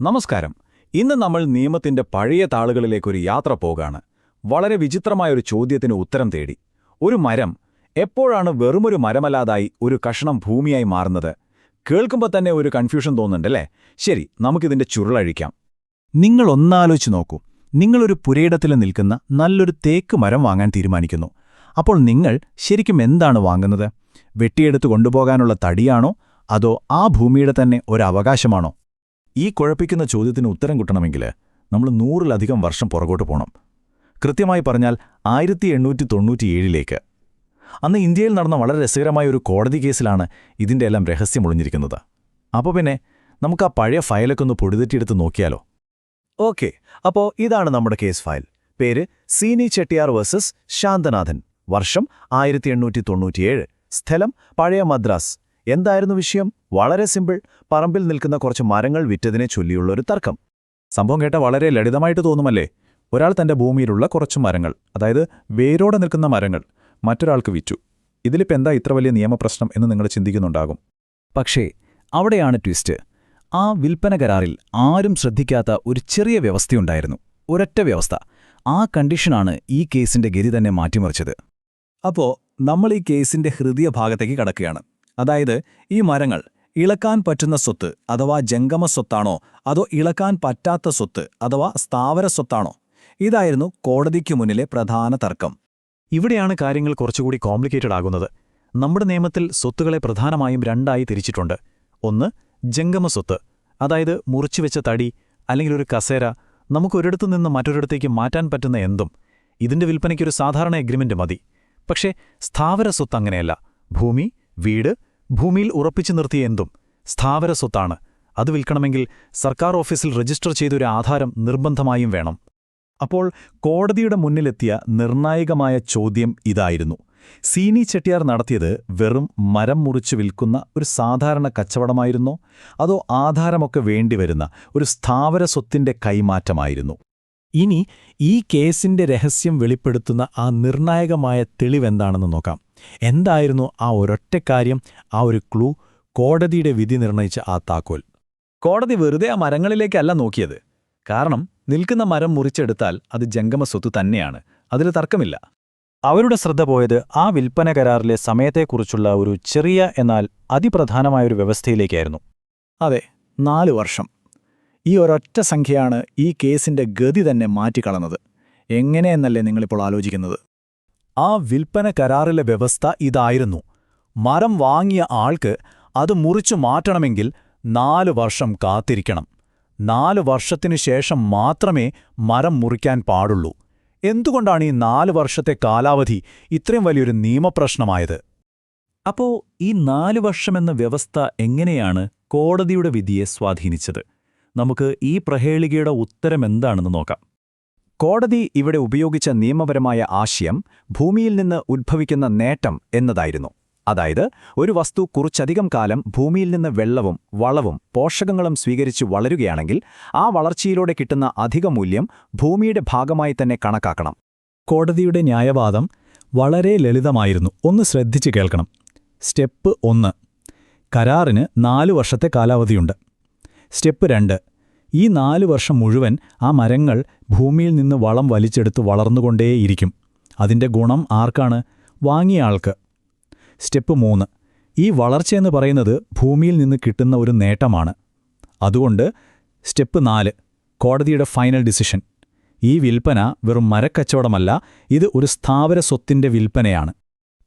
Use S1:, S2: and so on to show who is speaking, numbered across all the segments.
S1: നമസ്കാരം. ഇന്ന് നമ്മൾ നിയമത്തിന്റെ പഴയ താളുകളിലേക്കൊരു യാത്ര പോകാണ്. വളരെ വിചിത്രമായൊരു ചോദ്യത്തിന് ഉത്തരം തേടി. ഒരു മരം എപ്പോഴാണ് വെറുമൊരു മരമല്ലാതായി ഒരു കഷണം ഭൂമിയായി മാറുന്നത്? കേൾക്കുമ്പോൾ തന്നെ ഒരു കൺഫ്യൂഷൻ തോന്നുന്നുണ്ടല്ലേ? ശരി നമുക്കിതിന്റെ ചുരുളഴിക്കാം.
S2: നിങ്ങൾ ഒന്നാലോചിച്ച് നോക്കൂ. നിങ്ങളൊരു പുരയിടത്തിൽ നിൽക്കുന്ന നല്ലൊരു തേക്ക് മരം വാങ്ങാൻ തീരുമാനിക്കുന്നു. അപ്പോൾ നിങ്ങൾ ശരിക്കും എന്താണ് വാങ്ങുന്നത്? വെട്ടിയെടുത്ത് കൊണ്ടുപോകാനുള്ള തടിയാണോ? അതോ ആ ഭൂമിയുടെ തന്നെ ഒരു അവകാശമാണോ?
S1: ഈ കുഴപ്പിക്കുന്ന ചോദ്യത്തിന് ഉത്തരം കിട്ടണമെങ്കിൽ നമ്മൾ നൂറിലധികം വർഷം പുറകോട്ട് പോകണം കൃത്യമായി പറഞ്ഞാൽ ആയിരത്തി എണ്ണൂറ്റി തൊണ്ണൂറ്റിയേഴിലേക്ക് അന്ന് ഇന്ത്യയിൽ നടന്ന വളരെ രസകരമായ ഒരു കോടതി കേസിലാണ് ഇതിന്റെ എല്ലാം രഹസ്യം ഒളിഞ്ഞിരിക്കുന്നത്. അപ്പോൾ പിന്നെ നമുക്ക് ആ പഴയ ഫയലൊക്കെ ഒന്ന് പൊടിതെറ്റിയെടുത്ത് നോക്കിയാലോ?
S2: ഓക്കെ അപ്പോൾ ഇതാണ് നമ്മുടെ കേസ് ഫയൽ. പേര് സീനി ചെട്ടിയാർ വേഴ്സസ് ശാന്തനാഥൻ. വർഷം ആയിരത്തി സ്ഥലം പഴയ മദ്രാസ്. എന്തായിരുന്നു വിഷയം? വളരെ സിമ്പിൾ. പറമ്പിൽ നിൽക്കുന്ന കുറച്ച് മരങ്ങൾ വിറ്റതിനെ ചൊല്ലിയുള്ള ഒരു തർക്കം.
S1: സംഭവം കേട്ട വളരെ ലളിതമായിട്ട് തോന്നുമല്ലേ? ഒരാൾ തന്റെ ഭൂമിയിലുള്ള കുറച്ച് മരങ്ങൾ അതായത് വേരോടെ നിൽക്കുന്ന മരങ്ങൾ മറ്റൊരാൾക്ക് വിറ്റു. ഇതിലിപ്പോൾ എന്താ ഇത്ര വലിയ നിയമപ്രശ്നം എന്ന് നിങ്ങൾ ചിന്തിക്കുന്നുണ്ടാകും.
S2: പക്ഷേ അവിടെയാണ് ട്വിസ്റ്റ്. ആ വിൽപ്പന കരാറിൽ ആരും ശ്രദ്ധിക്കാത്ത ഒരു ചെറിയ വ്യവസ്ഥയുണ്ടായിരുന്നു. ഒരൊറ്റ വ്യവസ്ഥ. ആ കണ്ടീഷനാണ് ഈ കേസിന്റെ ഗതി തന്നെ മാറ്റിമറിച്ചത്.
S1: അപ്പോൾ നമ്മൾ ഈ കേസിന്റെ ഹൃദയഭാഗത്തേക്ക് കടക്കുകയാണ്. അതായത് ഈ മരങ്ങൾ ഇളക്കാൻ പറ്റുന്ന സ്വത്ത് അഥവാ ജംഗമ സ്വത്താണോ അതോ ഇളക്കാൻ പറ്റാത്ത സ്വത്ത് അഥവാ സ്ഥാവര സ്വത്താണോ? ഇതായിരുന്നു കോടതിക്ക് മുന്നിലെ പ്രധാന തർക്കം. ഇവിടെയാണ് കാര്യങ്ങൾ കുറച്ചുകൂടി കോംപ്ലിക്കേറ്റഡ് ആകുന്നത്. നമ്മുടെ നിയമത്തിൽ സ്വത്തുകളെ പ്രധാനമായും രണ്ടായി തിരിച്ചിട്ടുണ്ട്. ഒന്ന് ജംഗമ സ്വത്ത്. അതായത് മുറിച്ചുവെച്ച തടി അല്ലെങ്കിൽ ഒരു കസേര നമുക്ക് ഒരിടത്തു നിന്ന് മറ്റൊരിടത്തേക്ക് മാറ്റാൻ പറ്റുന്ന എന്തും. ഇതിന്റെ വിൽപ്പനയ്ക്കൊരു സാധാരണ എഗ്രിമെന്റ് മതി. പക്ഷേ സ്ഥാവര സ്വത്ത് അങ്ങനെയല്ല. ഭൂമി വീട് ഭൂമിയിൽ ഉറപ്പിച്ചു നിർത്തിയ എന്തും സ്ഥാവര സ്വത്താണ്. അത് വിൽക്കണമെങ്കിൽ സർക്കാർ ഓഫീസിൽ രജിസ്റ്റർ ചെയ്തൊരു ആധാരം നിർബന്ധമായും വേണം. അപ്പോൾ കോടതിയുടെ മുന്നിലെത്തിയ നിർണായകമായ ചോദ്യം ഇതായിരുന്നു. സീനി ചെട്ടിയാർ നടത്തിയത് വെറും മരം മുറിച്ച് വിൽക്കുന്ന ഒരു സാധാരണ കച്ചവടമായിരുന്നോ? അതോ ആധാരമൊക്കെ വേണ്ടിവരുന്ന ഒരു സ്ഥാവര സ്വത്തിന്റെ കൈമാറ്റമായിരുന്നു? ഇനി ഈ കേസിന്റെ രഹസ്യം വെളിപ്പെടുത്തുന്ന ആ നിർണായകമായ തെളിവെന്താണെന്ന് നോക്കാം. എന്തായിരുന്നു ആ ഒരൊറ്റ കാര്യം ആ ഒരു ക്ലൂ? കോടതിയുടെ വിധി നിർണയിച്ച ആ താക്കോൽ. കോടതി വെറുതെ ആ മരങ്ങളിലേക്കല്ല നോക്കിയത്. കാരണം നിൽക്കുന്ന മരം മുറിച്ചെടുത്താൽ അത് ജംഗമ സ്വത്ത് തന്നെയാണ്. അതിൽ തർക്കമില്ല. അവരുടെ ശ്രദ്ധ പോയത് ആ വിൽപ്പന കരാറിലെ സമയത്തെക്കുറിച്ചുള്ള ഒരു ചെറിയ എന്നാൽ അതിപ്രധാനമായൊരു വ്യവസ്ഥയിലേക്കായിരുന്നു. അതെ നാല് വർഷം. ഈ ഒരൊറ്റ സംഖ്യയാണ് ഈ കേസിന്റെ ഗതി തന്നെ മാറ്റിക്കളഞ്ഞത്. എങ്ങനെയെന്നല്ലേ നിങ്ങളിപ്പോൾ ആലോചിക്കുന്നത്? ആ വിൽപ്പന കരാറിലെ വ്യവസ്ഥ ഇതായിരുന്നു. മരം വാങ്ങിയ ആൾക്ക് അത് മുറിച്ചു മാറ്റണമെങ്കിൽ നാലു വർഷം കാത്തിരിക്കണം. നാലു വർഷത്തിനു ശേഷം മാത്രമേ മരം മുറിക്കാൻ പാടുള്ളൂ. എന്തുകൊണ്ടാണ് ഈ നാലു വർഷത്തെ കാലാവധി ഇത്രയും വലിയൊരു നിയമപ്രശ്നമായത്? അപ്പോ ഈ നാലു വർഷമെന്ന വ്യവസ്ഥ എങ്ങനെയാണ് കോടതിയുടെ വിധിയെ സ്വാധീനിച്ചത്? നമുക്ക് ഈ പ്രഹേളികയുടെ ഉത്തരമെന്താണെന്ന് നോക്കാം. കോടതി ഇവിടെ ഉപയോഗിച്ച നിയമപരമായ ആശയം ഭൂമിയിൽ നിന്ന് ഉദ്ഭവിക്കുന്ന നേട്ടം എന്നതായിരുന്നു. അതായത് ഒരു വസ്തു കുറച്ചധികം കാലം ഭൂമിയിൽ നിന്ന് വെള്ളവും വളവും പോഷകങ്ങളും സ്വീകരിച്ച് വളരുകയാണെങ്കിൽ ആ വളർച്ചയിലൂടെ കിട്ടുന്ന അധിക മൂല്യം ഭൂമിയുടെ ഭാഗമായി തന്നെ കണക്കാക്കണം. കോടതിയുടെ ന്യായവാദം വളരെ ലളിതമായിരുന്നു. ഒന്ന് ശ്രദ്ധിച്ചു കേൾക്കണം. സ്റ്റെപ്പ് ഒന്ന്. കരാറിന് നാലു വർഷത്തെ കാലാവധിയുണ്ട്. സ്റ്റെപ്പ് രണ്ട്. ഈ നാലു വർഷം മുഴുവൻ ആ മരങ്ങൾ ഭൂമിയിൽ നിന്ന് വളം വലിച്ചെടുത്ത് വളർന്നുകൊണ്ടേയിരിക്കും. അതിന്റെ ഗുണം ആർക്കാണ്? വാങ്ങിയ ആൾക്ക്. സ്റ്റെപ്പ് മൂന്ന്. ഈ വളർച്ചയെന്ന് പറയുന്നത് ഭൂമിയിൽ നിന്ന് കിട്ടുന്ന ഒരു നേട്ടമാണ്. അതുകൊണ്ട് സ്റ്റെപ്പ് നാല്. കോടതിയുടെ ഫൈനൽ ഡിസിഷൻ. ഈ വിൽപ്പന വെറും മരക്കച്ചവടമല്ല ഇത് ഒരു സ്ഥാവര സ്വത്തിന്റെ വിൽപ്പനയാണ്.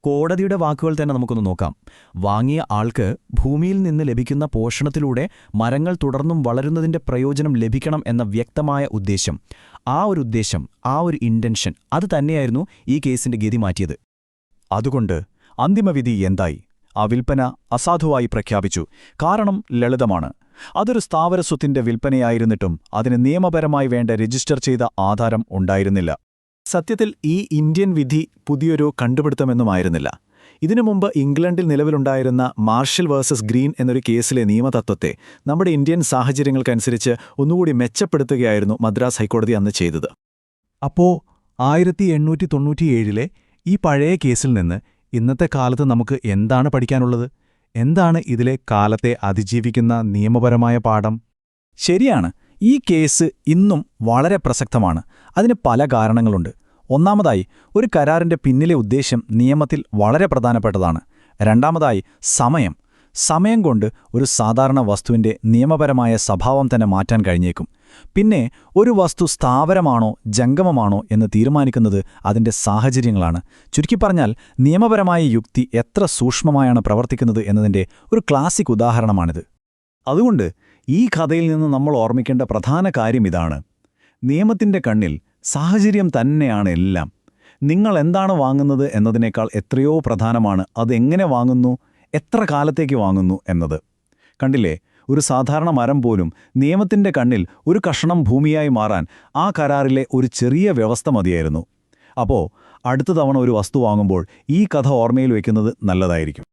S1: കോടതിയുടെ വാക്കുകൾ തന്നെ നമുക്കൊന്ന് നോക്കാം. വാങ്ങിയ ആൾക്ക് ഭൂമിയിൽ നിന്ന് ലഭിക്കുന്ന പോഷണത്തിലൂടെ മരങ്ങൾ തുടർന്നും വളരുന്നതിന്റെ പ്രയോജനം ലഭിക്കണം എന്ന വ്യക്തമായ ഉദ്ദേശ്യം ആ ഒരു ഉദ്ദേശം ആ ഒരു ഇന്റൻഷൻ അത് തന്നെയായിരുന്നു ഈ കേസിന്റെ ഗതി മാറ്റിയത്. അതുകൊണ്ട് അന്തിമവിധി എന്തായി? ആ വിൽപ്പന അസാധുവായി പ്രഖ്യാപിച്ചു. കാരണം ലളിതമാണ്. അതൊരു സ്ഥാവരസ്വത്തിന്റെ വിൽപ്പനയായിരുന്നിട്ടും അതിന് നിയമപരമായി വേണ്ട രജിസ്റ്റർ ചെയ്ത ആധാരം ഉണ്ടായിരുന്നില്ല. സത്യത്തിൽ ഈ ഇന്ത്യൻ വിധി പുതിയൊരു കണ്ടുപിടുത്തമെന്നുമായിരുന്നില്ല. ഇതിനു മുമ്പ് ഇംഗ്ലണ്ടിൽ നിലവിലുണ്ടായിരുന്ന മാർഷൽ വേഴ്സസ് ഗ്രീൻ എന്നൊരു കേസിലെ നിയമതത്വത്തെ നമ്മുടെ ഇന്ത്യൻ സാഹചര്യങ്ങൾക്കനുസരിച്ച് ഒന്നുകൂടി മെച്ചപ്പെടുത്തുകയായിരുന്നു മദ്രാസ് ഹൈക്കോടതി അന്ന് ചെയ്തത്. അപ്പോ ആയിരത്തി എണ്ണൂറ്റി തൊണ്ണൂറ്റിയേഴിലെ ഈ പഴയ കേസിൽ നിന്ന് ഇന്നത്തെ കാലത്ത് നമുക്ക് എന്താണ് പഠിക്കാനുള്ളത്? എന്താണ് ഇതിലെ കാലത്തെ അതിജീവിക്കുന്ന നിയമപരമായ പാഠം? ശരിയാണ്. ഈ കേസ് ഇന്നും വളരെ പ്രസക്തമാണ്. അതിന് പല കാരണങ്ങളുണ്ട്. ഒന്നാമതായി ഒരു കരാറിന്റെ പിന്നിലെ ഉദ്ദേശ്യം നിയമത്തിൽ വളരെ പ്രധാനപ്പെട്ടതാണ്. രണ്ടാമതായി സമയം. സമയം കൊണ്ട് ഒരു സാധാരണ വസ്തുവിന്റെ നിയമപരമായ സ്വഭാവം തന്നെ മാറ്റാൻ കഴിഞ്ഞേക്കും. പിന്നെ ഒരു വസ്തു സ്ഥാവരമാണോ ജംഗമമാണോ എന്ന് തീരുമാനിക്കുന്നത് അതിന്റെ സാഹചര്യങ്ങളാണ്. ചുരുക്കി പറഞ്ഞാൽ നിയമപരമായ യുക്തി എത്ര സൂക്ഷ്മമായാണ് പ്രവർത്തിക്കുന്നത് എന്നതിന്റെ ഒരു ക്ലാസിക് ഉദാഹരണമാണിത്.
S2: അതുകൊണ്ട് ഈ കഥയിൽ നിന്ന് നമ്മൾ ഓർമ്മിക്കേണ്ട പ്രധാന കാര്യം ഇതാണ്. നിയമത്തിന്റെ കണ്ണിൽ സാഹചര്യം തന്നെയാണ് എല്ലാം. നിങ്ങൾ എന്താണ് വാങ്ങുന്നത് എന്നതിനേക്കാൾ എത്രയോ പ്രധാനമാണ് അതെങ്ങനെ വാങ്ങുന്നു എത്ര കാലത്തേക്ക് വാങ്ങുന്നു എന്നത്. കണ്ടില്ലേ? ഒരു സാധാരണ മരം പോലും നിയമത്തിന്റെ കണ്ണിൽ ഒരു കഷണം ഭൂമിയായി മാറാൻ ആ കരാറിലെ ഒരു ചെറിയ വ്യവസ്ഥ മതിയായിരുന്നു. അപ്പോൾ അടുത്ത തവണ ഒരു വസ്തു വാങ്ങുമ്പോൾ ഈ കഥ ഓർമ്മയിൽ വയ്ക്കുന്നത് നല്ലതായിരിക്കും.